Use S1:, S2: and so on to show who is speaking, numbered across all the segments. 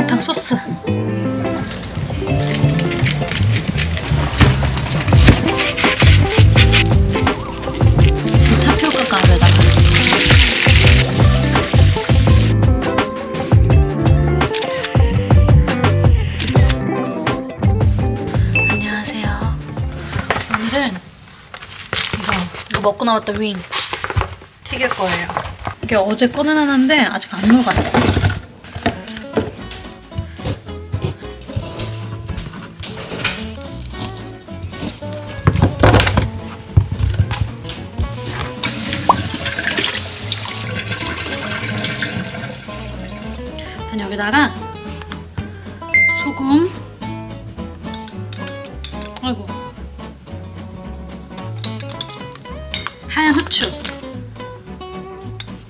S1: 마라탕 소스. 이 타피오카 가루에다가. 안녕하세요. 오늘은 이거 먹고 나왔던 윙 튀길 거예요. 이게 어제 꺼내놨는데 아직 안 녹았어. 여기다가 소금. 아이고. 하얀 후추.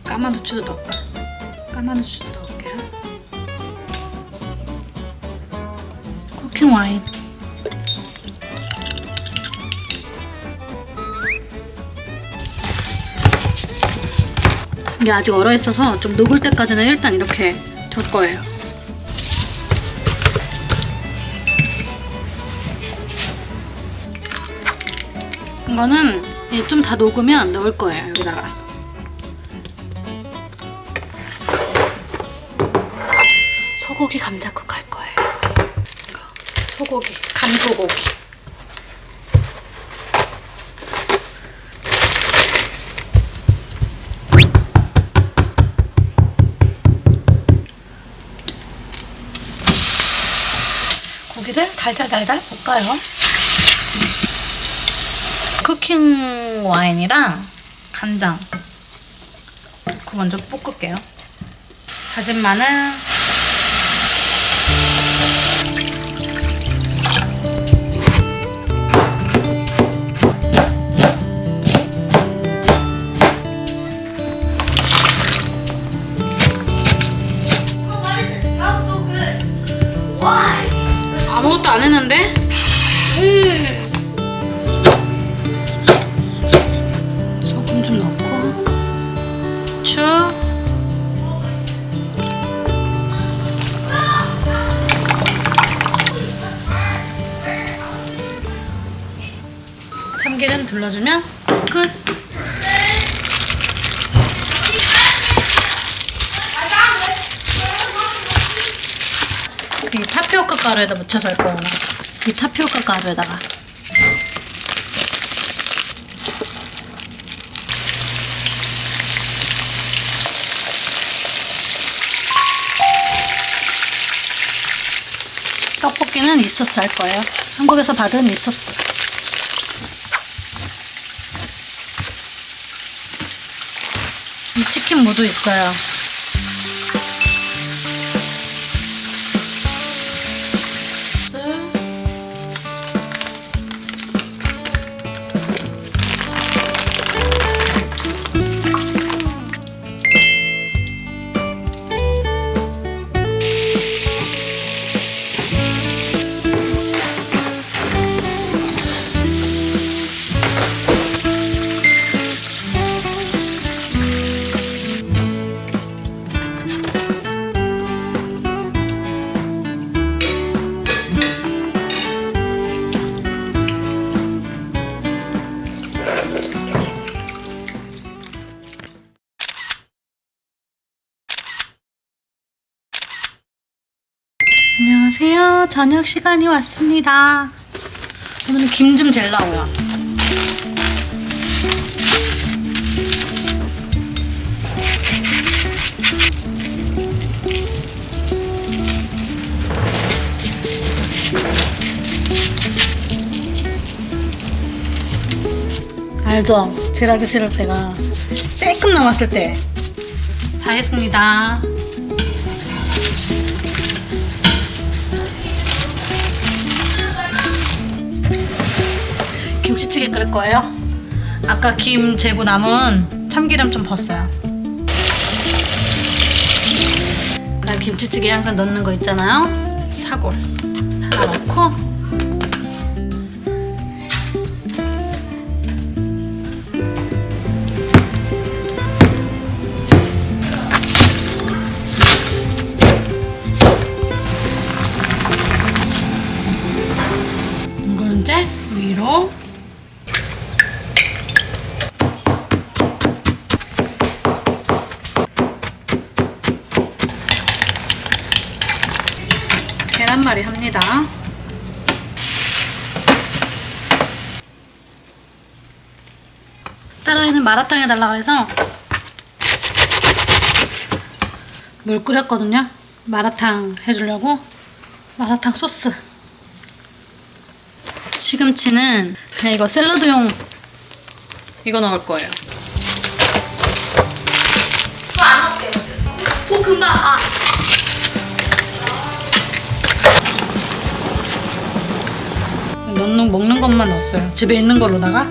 S1: 까만 후추도 넣을까? 까만 후추도 넣을게요. 쿠킹 와인. 이게 아직 얼어 있어서 좀 녹을 때까지는 일단 이렇게 둘 거예요. 이거는 좀 다 녹으면 넣을 거예요 여기다가. 소고기 감자국 할 거예요. 소고기, 간소고기. 고기를 달달달달 볶아요. 쿠킹 와인이랑 간장 그 먼저 볶을게요. 다진 마늘 안 했는데? 소금 좀 넣고. 후추. 참기름 둘러주면 끝 이 타피오카 가루에다 묻혀서 할 거야. 이 타피오카 가루에다가. 떡볶이는 이 소스 할 거예요. 한국에서 받은 이 소스. 이 치킨 무도 있어요. 안녕하세요. 저녁 시간이 왔습니다. 오늘은 김 좀 젤라고요. 알죠? 젤하기 싫을 때가 조금 남았을 때. 다 했습니다. 김치찌개 끓일 거예요. 아까 김 재고 남은 참기름 좀 벗어요. 나 김치찌개 항상 넣는 거 있잖아요. 사골 하나 넣고 합니다. 딸아이는 마라탕 해달라 그래서 물 끓였거든요. 마라탕 해주려고 마라탕 소스. 시금치는 그냥 이거 샐러드용 이거 넣을 거예요.
S2: 저안 먹게요. 오 금방 아.
S1: 넣는 먹는 것만 넣었어요. 집에 있는 걸로다가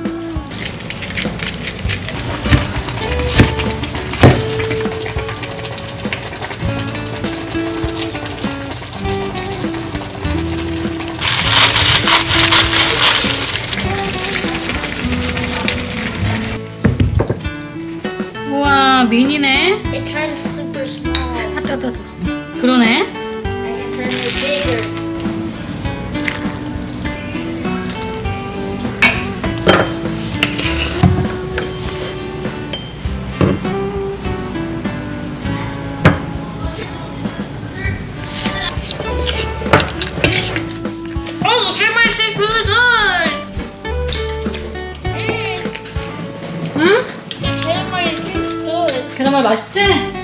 S1: 우와 미니네.
S2: It turns super small.
S1: 아 뜨거. 그러네. 응? 계란말 맛있지?